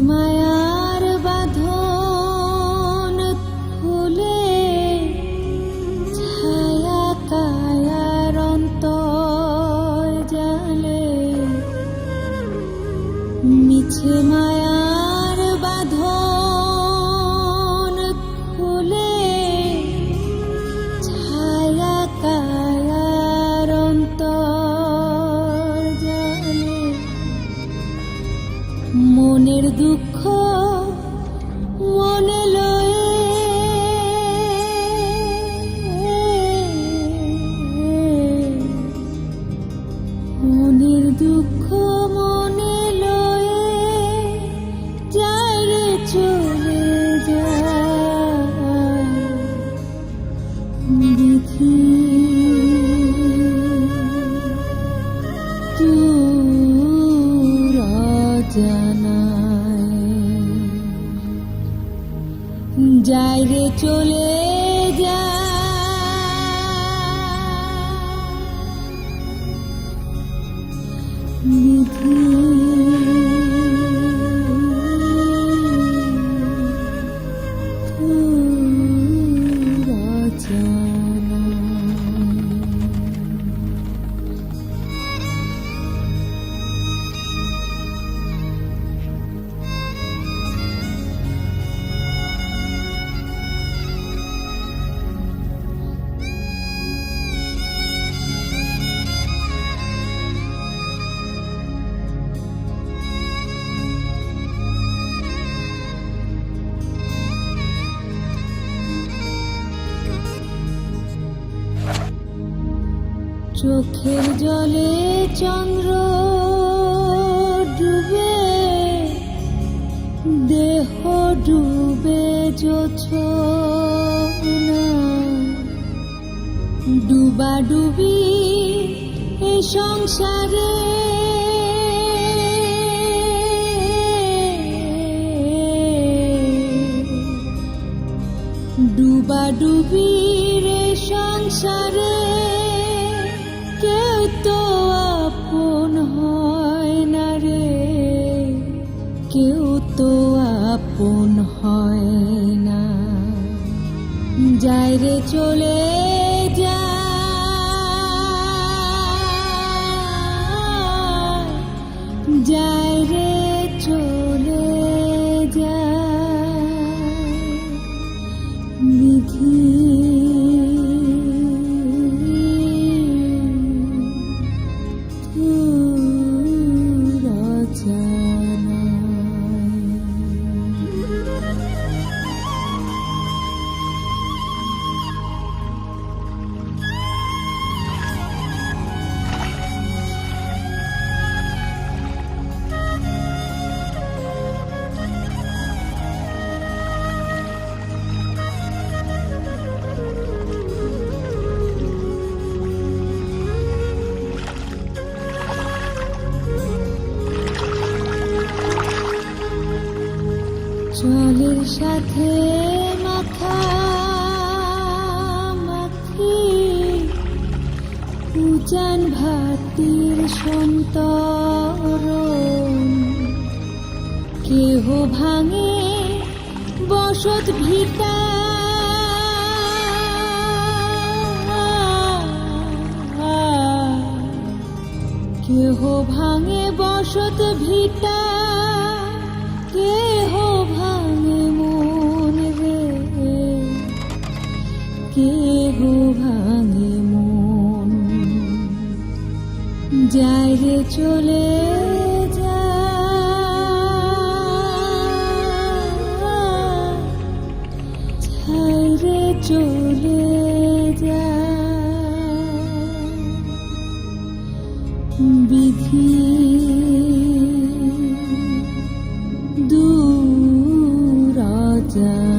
মায়ার বাঁধন খুলে ছায়া কায়ার অন্তর জালে মিছে মায়া দুঃখ মনে লয়ে। মনের দুঃখ মনে লয়ে যায় চলে যায়। বিধি তোরা জানায় যায় রে চলে যা। চোখের জলে চন্দ্র ডুবে দেহ ডুবে ডুবা ডুবি এ সংসারে। ডুবা ডুবি রে সংসারে আপন হয় না। যাইরে চলে যা। যাই রে জলের সাথে মাখা মাখি উজান ভাতির সন্তর কেহ ভাঙে বসত ভিটা। কেহ ভাঙে বসত ভিটা। ভাঙে মন। যায় রে চলে রে চলে যায় বিধি দূর যায়